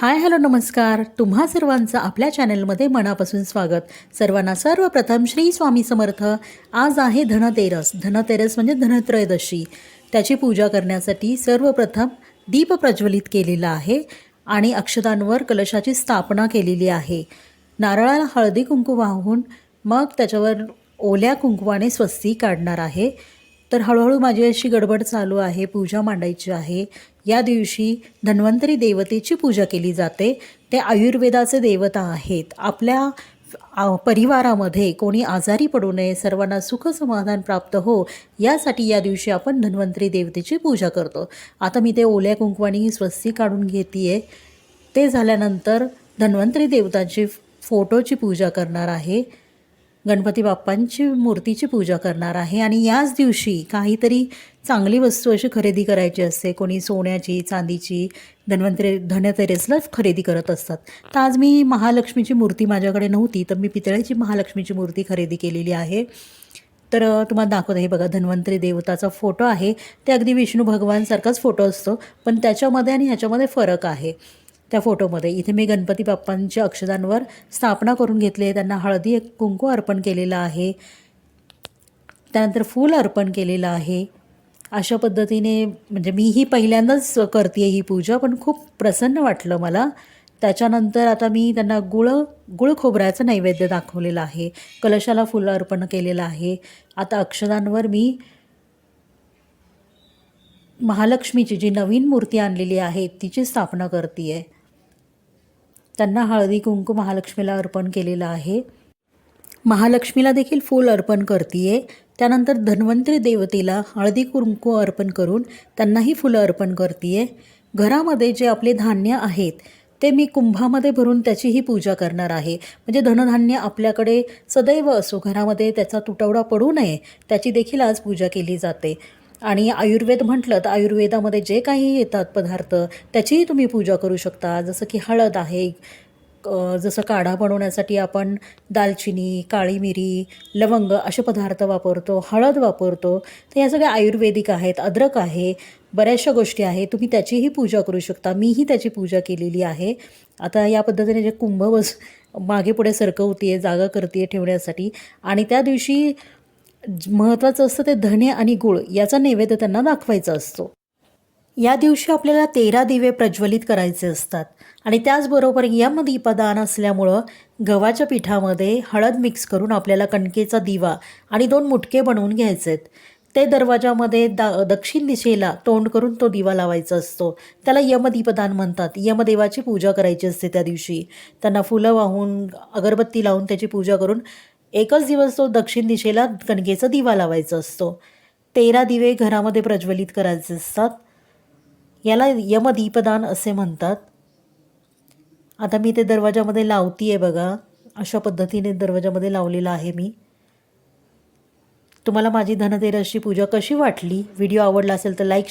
Hi hello नमस्कार. तुम्हा सर्वांचं आपल्या चॅनलमध्ये मनापासून स्वागत. सर्वांना सर्वप्रथम श्री स्वामी समर्थ. आज आहे धनतेरस. धनतेरस म्हणजे धनत्रयोदशी. त्याची पूजा करण्यासाठी सर्वप्रथम दीप प्रज्वलित केलेला आहे आणि अक्षदांवर कलशाची स्थापना केलेली आहे. नारळाला हळदी कुंकू वाहून मग त्याच्यावर ओल्या कुंकवाने स्वस्ती काढणार आहे. तर हळूहळू माझी अशी गडबड चालू आहे पूजा मांडायची आहे. या दिवशी धन्वंतरी देवतेची पूजा केली जाते. ते आयुर्वेदाचे देवता आहेत. आपल्या परिवारामध्ये कोणी आजारी पडू नये सर्वांना सुख समाधान प्राप्त हो यासाठी या दिवशी आपण धन्वंतरी देवतेची पूजा करतो. आता मी ते ओल्या कुंकवानी स्वस्ती काढून घेते ते झाल्यानंतर धन्वंतरी देवतांची फोटोची पूजा करणार आहे. गणपती बाप्पांची मूर्तीची पूजा करणार आहे आणि याच दिवशी काहीतरी चांगली वस्तू अशी खरेदी करायची असते. कोणी सोन्याची चांदीची धन्वंतरी धनतेरसला खरेदी करत असतात. तर आज मी महालक्ष्मीची मूर्ती माझ्याकडे नव्हती तर मी पितळेची महालक्ष्मीची मूर्ती खरेदी केलेली आहे. तर तुम्हाला दाखवते हे बघा धन्वंतरी देवताचा फोटो आहे. ते अगदी विष्णू भगवानसारखाच फोटो असतो पण त्याच्यामध्ये आणि ह्याच्यामध्ये फरक आहे. त्या फोटोमध्ये इथे मी गणपती बाप्पांच्या अक्षदांवर स्थापना करून घेतली आहे. त्यांना हळदी एक कुंकू अर्पण केलेलं आहे. त्यानंतर फूल अर्पण केलेलं आहे. अशा पद्धतीने म्हणजे मी ही पहिल्यांदाच करते ही पूजा पण खूप प्रसन्न वाटलं मला. त्याच्यानंतर आता मी त्यांना गुळ गुळ खोबऱ्याचं नैवेद्य दाखवलेलं आहे. कलशाला फुलं अर्पण केलेलं आहे. आता अक्षदांवर मी महालक्ष्मीची जी नवीन मूर्ती आणलेली आहे तिची स्थापना करते आहे त्यांना हळदी कुंकू महालक्ष्मीला अर्पण केलेलं आहे. महालक्ष्मीला देखील फूल अर्पण करते त्यानंतर धन्वंतरी देवतेला हळदी कुंकू अर्पण करून त्यांनाही फुलं अर्पण करते घरामध्ये जे आपले धान्य आहेत ते मी कुंभामध्ये भरून त्याचीही पूजा करणार आहे. म्हणजे धनधान्य आपल्याकडे सदैव असो घरामध्ये त्याचा तुटवडा पडू नये त्याची देखील आज पूजा केली जाते. आणि आयुर्वेद म्हटलं तर आयुर्वेदामध्ये जे काही येतात पदार्थ त्याचीही तुम्ही पूजा करू शकता. जसं की हळद आहे जसं काढा बनवण्यासाठी आपण दालचिनी काळी मिरी लवंग असे पदार्थ वापरतो हळद वापरतो. तर या सगळ्या आयुर्वेदिक आहेत अद्रक आहे बऱ्याचशा गोष्टी आहेत. तुम्ही त्याचीही पूजा करू शकता. मीही त्याची पूजा केलेली आहे. आता या पद्धतीने जे कुंभ बस मागे पुढे सरकवते जागा करते ठेवण्यासाठी. आणि त्या दिवशी महत्त्वाचं असतं ते धने आणि गुळ याचा नैवेद्य त्यांना दाखवायचा असतो. या दिवशी आपल्याला तेरा दिवे प्रज्वलित करायचे असतात आणि त्याचबरोबर यमदीपदान असल्यामुळं गव्हाच्या पिठामध्ये हळद मिक्स करून आपल्याला कणकेचा दिवा आणि दोन मुटके बनवून घ्यायचे आहेत. ते दरवाजामध्ये दा दक्षिण दिशेला तोंड करून तो दिवा लावायचा असतो. त्याला यमदीपदान म्हणतात. यमदेवाची पूजा करायची असते त्या दिवशी. त्यांना फुलं वाहून अगरबत्ती लावून त्याची पूजा करून एकच दिवस तो दक्षिण दिशेला कणकेचा दिवा लावायचा असतो. तेरा दिवे घरामध्ये प्रज्वलित करायचे असतात. याला यमदीपदान असे म्हणतात. आता मी ते दरवाजामध्ये लावती आहे बघा. अशा पद्धतीने दरवाजामध्ये लावलेलं आहे मी. तुम्हाला माझी धनतेरसची पूजा कशी वाटली? व्हिडिओ आवडला असेल तर लाईक